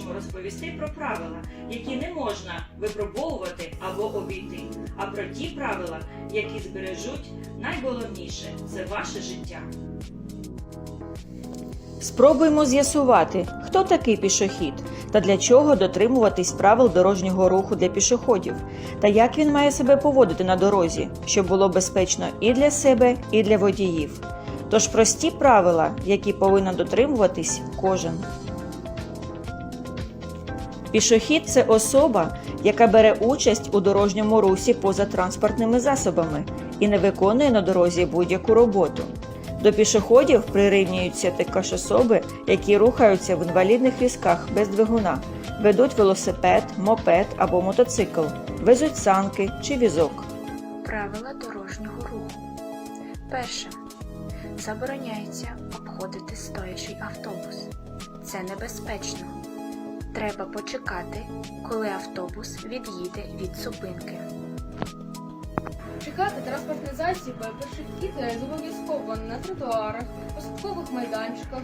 хочемо розповісти про правила, які не можна випробовувати або обійти, а про ті правила, які збережуть найголовніше це ваше життя. Спробуємо з'ясувати, хто такий пішохід та для чого дотримуватись правил дорожнього руху для пішоходів, та як він має себе поводити на дорозі, щоб було безпечно і для себе, і для водіїв. Тож прості правила, які повинен дотримуватись кожен. Пішохід це особа, яка бере участь у дорожньому русі поза транспортними засобами і не виконує на дорозі будь-яку роботу. До пішоходів прирівнюються також особи, які рухаються в інвалідних візках без двигуна, ведуть велосипед, мопед або мотоцикл, везуть санки чи візок. Правила дорожнього руху. Перше. Забороняється обходити стоячий автобус. Це небезпечно. Треба почекати, коли автобус від'їде від зупинки. Чекати транспортні засіби пішохід обов'язково на тротуарах, посадкових майданчиках,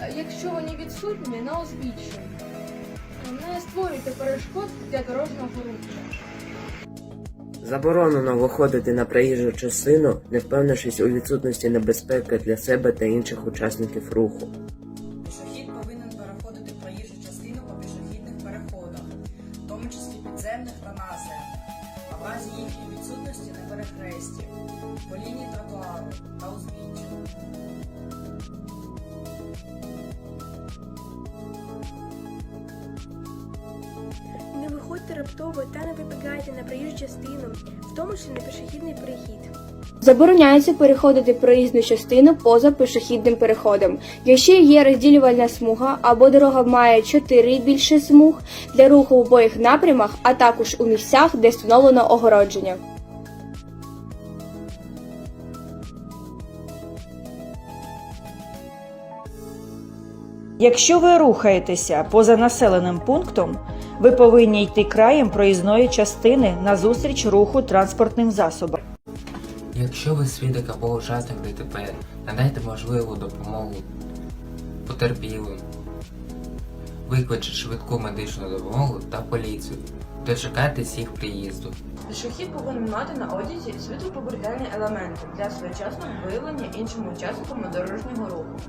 е, якщо вони відсутні на узбіччі. Не створюйте перешкод для дорожнього руху. Заборонено виходити на проїжджу частину, не впевнившись у відсутності небезпеки для себе та інших учасників руху. Пішохід повинен числі підземних та наземних, а в разі їхньої відсутності на перехресті, по лінії тротуару та узбіччя. Не виходьте раптово та не вибігайте на проїжджу частину, в тому числі на пішохідний перехід. Забороняється переходити проїзну частину поза пішохідним переходом. Якщо є розділювальна смуга або дорога має 4 і більше смуг для руху в обох напрямах, а також у місцях, де встановлено огородження. Якщо ви рухаєтеся поза населеним пунктом, ви повинні йти краєм проїзної частини назустріч руху транспортним засобам. Якщо ви свідок або учасник ДТП, надайте можливу допомогу потерпілим. Викличте швидку медичну допомогу та поліцію. Дочекайтесь їх приїзду. Пішохід повинен мати на одязі світлопобудальні елементи для своєчасного виявлення іншим учасникам дорожнього руху.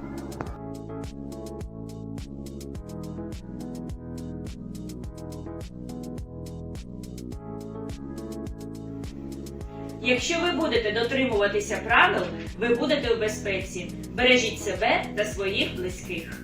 Якщо ви будете дотримуватися правил, ви будете у безпеці. Бережіть себе та своїх близьких.